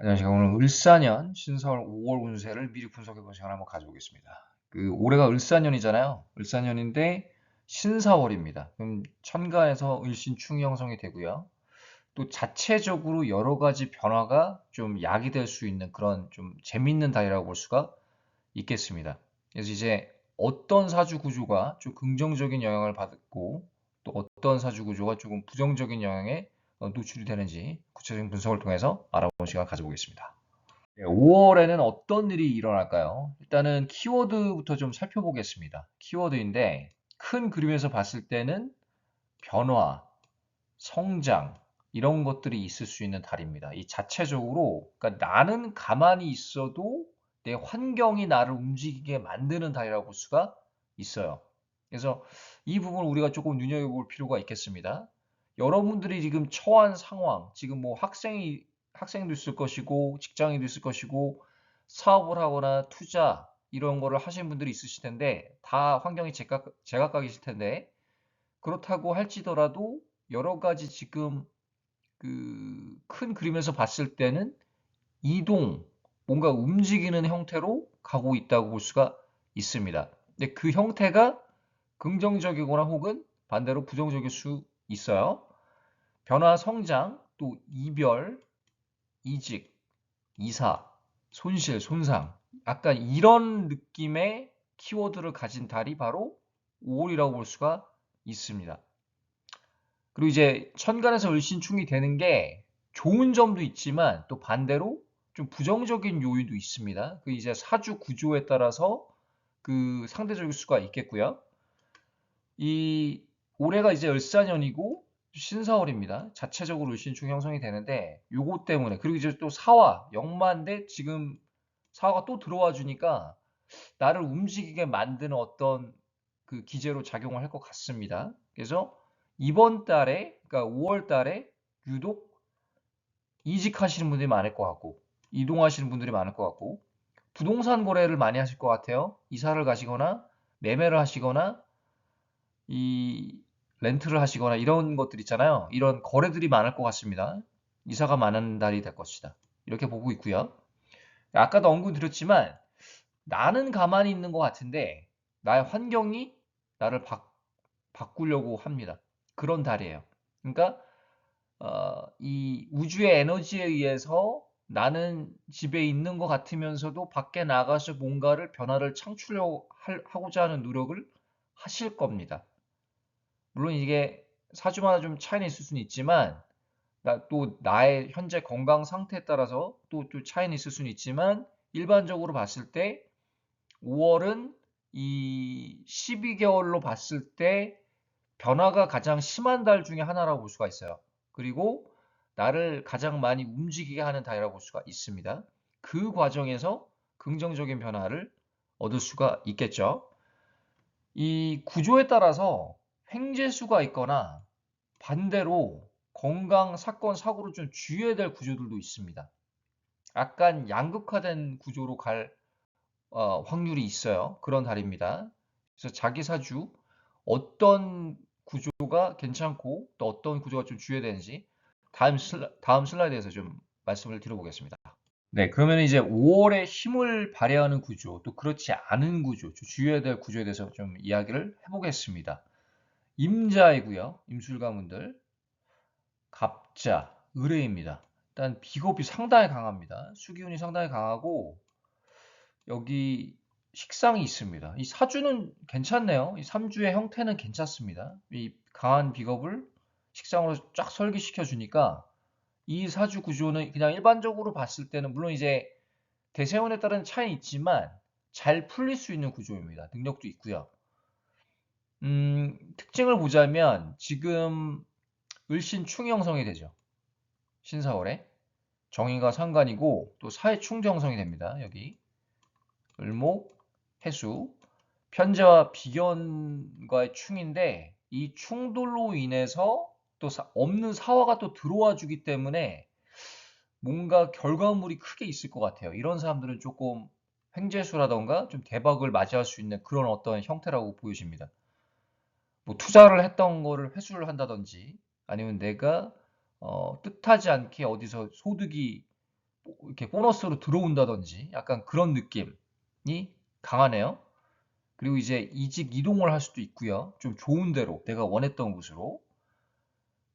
안녕하세요. 오늘 을사년 신설 5월 운세를 미리 분석해보는 시간을 한번 가져보겠습니다. 그 올해가 을사년이잖아요. 을사년인데 신사월입니다. 그럼 천간에서 을신 충이 형성이 되고요. 또 자체적으로 여러 가지 변화가 좀 야기될 수 있는 그런 좀 재밌는 달이라고 볼 수가 있겠습니다. 그래서 이제 어떤 사주 구조가 좀 긍정적인 영향을 받고 또 어떤 사주 구조가 조금 부정적인 영향에 어, 노출이 되는지 구체적인 분석을 통해서 알아보는 시간 가져보겠습니다. 5월에는 어떤 일이 일어날까요? 일단은 키워드부터 좀 살펴보겠습니다. 키워드인데 큰 그림에서 봤을 때는 변화, 성장 이런 것들이 있을 수 있는 달입니다. 이 자체적으로 그러니까 나는 가만히 있어도 내 환경이 나를 움직이게 만드는 달이라고 볼 수가 있어요. 그래서 이 부분을 우리가 조금 눈여겨볼 필요가 있겠습니다. 여러분들이 지금 처한 상황, 지금 뭐 학생이 학생도 있을 것이고 직장인도 있을 것이고 사업을 하거나 투자 이런 거를 하시는 분들이 있으실 텐데 다 환경이 제각, 제각각이실 텐데 그렇다고 할지더라도 여러 가지 지금 그 큰 그림에서 봤을 때는 이동, 뭔가 움직이는 형태로 가고 있다고 볼 수가 있습니다. 근데 그 형태가 긍정적이거나 혹은 반대로 부정적일 수 있어요. 변화, 성장, 또 이별, 이직, 이사, 손실, 손상. 약간 이런 느낌의 키워드를 가진 달이 바로 5월이라고 볼 수가 있습니다. 그리고 이제 천간에서 을신충이 되는 게 좋은 점도 있지만 또 반대로 좀 부정적인 요인도 있습니다. 그 이제 사주 구조에 따라서 그 상대적일 수가 있겠고요. 이 올해가 이제 을사년이고 신사월입니다. 자체적으로 을신충 형성이 되는데 요거 때문에 그리고 이제 또 사화 역마인데 지금 사화가 또 들어와 주니까 나를 움직이게 만드는 어떤 그 기제로 작용을 할 것 같습니다. 그래서 이번 달에 그러니까 5월 달에 유독 이직하시는 분들이 많을 것 같고 이동하시는 분들이 많을 것 같고 부동산 거래를 많이 하실 것 같아요. 이사를 가시거나 매매를 하시거나 이 렌트를 하시거나 이런 것들 있잖아요. 이런 거래들이 많을 것 같습니다. 이사가 많은 달이 될 것이다. 이렇게 보고 있고요. 아까도 언급 드렸지만 나는 가만히 있는 것 같은데 나의 환경이 나를 바, 바꾸려고 합니다. 그런 달이에요. 그러니까 어, 이 우주의 에너지에 의해서 나는 집에 있는 것 같으면서도 밖에 나가서 뭔가를 변화를 창출하고자 하는 노력을 하실 겁니다. 물론 이게 사주마다 좀 차이는 있을 수는 있지만 나, 또 나의 현재 건강 상태에 따라서 또, 또 차이는 있을 수는 있지만 일반적으로 봤을 때 5월은 이 12개월로 봤을 때 변화가 가장 심한 달 중에 하나라고 볼 수가 있어요. 그리고 나를 가장 많이 움직이게 하는 달이라고 볼 수가 있습니다. 그 과정에서 긍정적인 변화를 얻을 수가 있겠죠. 이 구조에 따라서 횡재수가 있거나 반대로 건강 사건 사고로 좀 주의해야 될 구조들도 있습니다. 약간 양극화된 구조로 갈 어, 확률이 있어요. 그런 달입니다. 그래서 자기 사주 어떤 구조가 괜찮고 또 어떤 구조가 좀 주의해야 되는지 다음, 슬라, 다음 슬라이드에서 좀 말씀을 드려보겠습니다. 네, 그러면 이제 5월에 힘을 발휘하는 구조, 또 그렇지 않은 구조, 주의해야 될 구조에 대해서 좀 이야기를 해보겠습니다. 임자이고요. 임술가문들. 갑자, 의뢰입니다. 일단 비겁이 상당히 강합니다. 수기운이 상당히 강하고 여기 식상이 있습니다. 이 사주는 괜찮네요. 이 삼주의 형태는 괜찮습니다. 이 강한 비겁을 식상으로 쫙 설계시켜 주니까 이 사주 구조는 그냥 일반적으로 봤을 때는 물론 이제 대세운에 따른 차이는 있지만 잘 풀릴 수 있는 구조입니다. 능력도 있고요. 음, 특징을 보자면 지금 을신 충이 형성이 되죠. 신사월에 정의가 상관이고 또 사회충도 형성이 됩니다. 여기 을목, 해수 편제와 비견과의 충인데 이 충돌로 인해서 또 사, 없는 사화가 또 들어와 주기 때문에 뭔가 결과물이 크게 있을 것 같아요. 이런 사람들은 조금 횡재수라던가 좀 대박을 맞이할 수 있는 그런 어떤 형태라고 보여집니다. 뭐 투자를 했던 거를 회수를 한다든지 아니면 내가 어, 뜻하지 않게 어디서 소득이 이렇게 보너스로 들어온다든지 약간 그런 느낌이 강하네요. 그리고 이제 이직 이동을 할 수도 있고요. 좀 좋은 데로 내가 원했던 곳으로.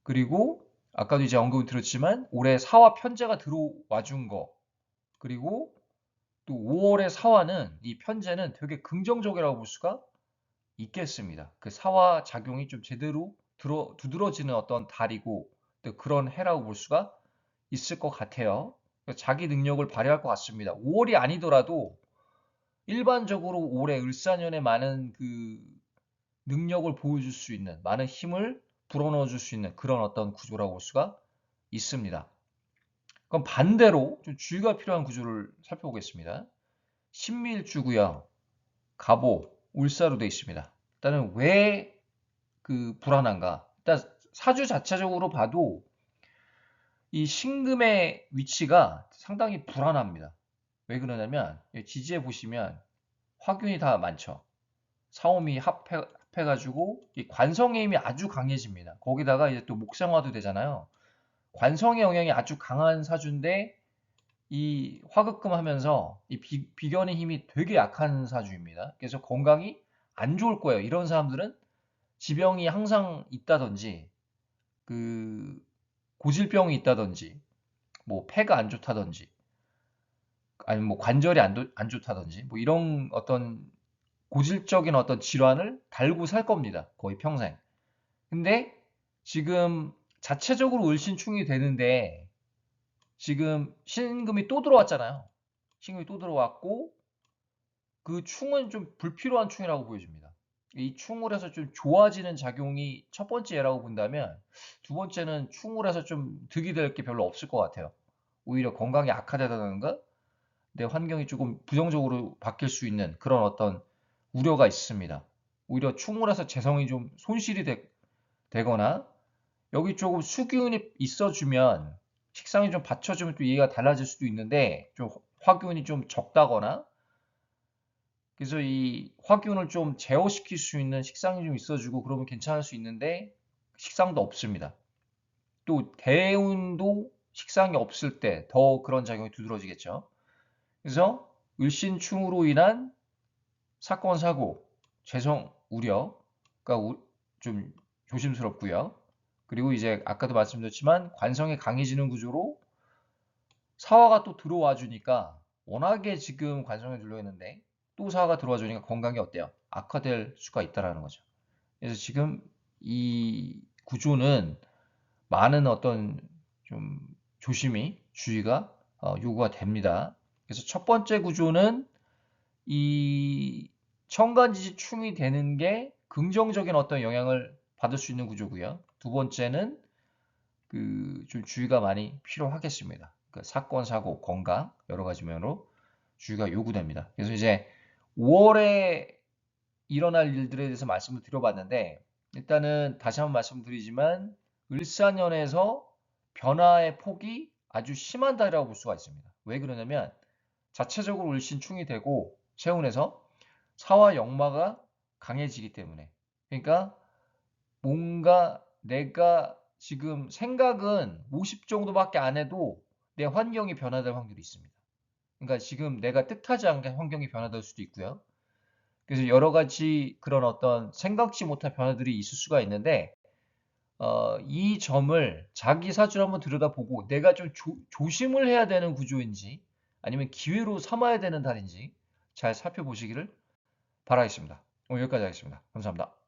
그리고 아까도 이제 언급을 드렸지만 올해 사화 편제가 들어와 준 거. 그리고 또 5월의 사화는 이 편제는 되게 긍정적이라고 볼 수가 있겠습니다. 그 사화 작용이 좀 제대로 들어 두드러지는 어떤 달이고 또 그런 해라고 볼 수가 있을 것 같아요. 자기 능력을 발휘할 것 같습니다. 5월이 아니더라도 일반적으로 올해 을사년에 많은 그 능력을 보여줄 수 있는 많은 힘을 불어넣어 줄 수 있는 그런 어떤 구조라고 볼 수가 있습니다. 그럼 반대로 좀 주의가 필요한 구조를 살펴보겠습니다. 신밀주고요. 갑오, 울사로 되어 있습니다. 일단은 왜 그 불안한가? 일단 사주 자체적으로 봐도 이 신금의 위치가 상당히 불안합니다. 왜 그러냐면 지지에 보시면 화균이 다 많죠. 사오미 합해, 합해가지고 이 관성의 힘이 아주 강해집니다. 거기다가 이제 또 목상화도 되잖아요. 관성의 영향이 아주 강한 사주인데 이 화급금 하면서 이 비, 비견의 힘이 되게 약한 사주입니다. 그래서 건강이 안 좋을 거예요. 이런 사람들은 지병이 항상 있다든지 그 고질병이 있다든지 뭐 폐가 안 좋다든지 아니면 뭐 관절이 안, 도, 안 좋다든지 뭐 이런 어떤 고질적인 어떤 질환을 달고 살 겁니다. 거의 평생. 근데 지금 자체적으로 을신충이 되는데 지금 신금이 또 들어왔잖아요. 신금이 또 들어왔고 그 충은 좀 불필요한 충이라고 보여집니다. 이 충을 해서 좀 좋아지는 작용이 첫 번째라고 본다면 두 번째는 충을 해서 좀 득이 될 게 별로 없을 것 같아요. 오히려 건강이 악화되다던가 내 환경이 조금 부정적으로 바뀔 수 있는 그런 어떤 우려가 있습니다. 오히려 충을 해서 재성이 좀 손실이 되, 거나 여기 조금 수기운이 있어주면 식상이 좀 받쳐주면 또 얘가 달라질 수도 있는데 좀 화기운이 좀 적다거나 그래서 이 화기운을 좀 제어시킬 수 있는 식상이 좀 있어주고 그러면 괜찮을 수 있는데 식상도 없습니다. 또 대운도 식상이 없을 때 더 그런 작용이 두드러지겠죠. 그래서 을신충으로 인한 사건 사고, 재성 우려가 좀 조심스럽고요. 그리고 이제 아까도 말씀드렸지만 관성이 강해지는 구조로 사화가 또 들어와 주니까 워낙에 지금 관성에 눌려 있는데 또 사화가 들어와 주니까 건강이 어때요? 악화될 수가 있다라는 거죠. 그래서 지금 이 구조는 많은 어떤 좀 조심이 주의가 어, 요구가 됩니다. 그래서 첫 번째 구조는 이 천간지지 충이 되는 게 긍정적인 어떤 영향을 받을 수 있는 구조고요. 두 번째는 그 좀 주의가 많이 필요하겠습니다. 그 사건, 사고, 건강 여러 가지 면으로 주의가 요구됩니다. 그래서 이제 5월에 일어날 일들에 대해서 말씀을 드려봤는데 일단은 다시 한번 말씀드리지만 을사년에서 변화의 폭이 아주 심한 달이라고 볼 수가 있습니다. 왜 그러냐면 자체적으로 을신충이 되고 체운에서 사와 역마가 강해지기 때문에 그러니까 뭔가 내가 지금 생각은 50 정도밖에 안 해도 내 환경이 변화될 확률이 있습니다. 그러니까 지금 내가 뜻하지 않게 환경이 변화될 수도 있고요. 그래서 여러 가지 그런 어떤 생각지 못한 변화들이 있을 수가 있는데 어, 이 점을 자기 사주를 한번 들여다보고 내가 좀 조, 조심을 해야 되는 구조인지 아니면 기회로 삼아야 되는 달인지 잘 살펴보시기를 바라겠습니다. 오늘 여기까지 하겠습니다. 감사합니다.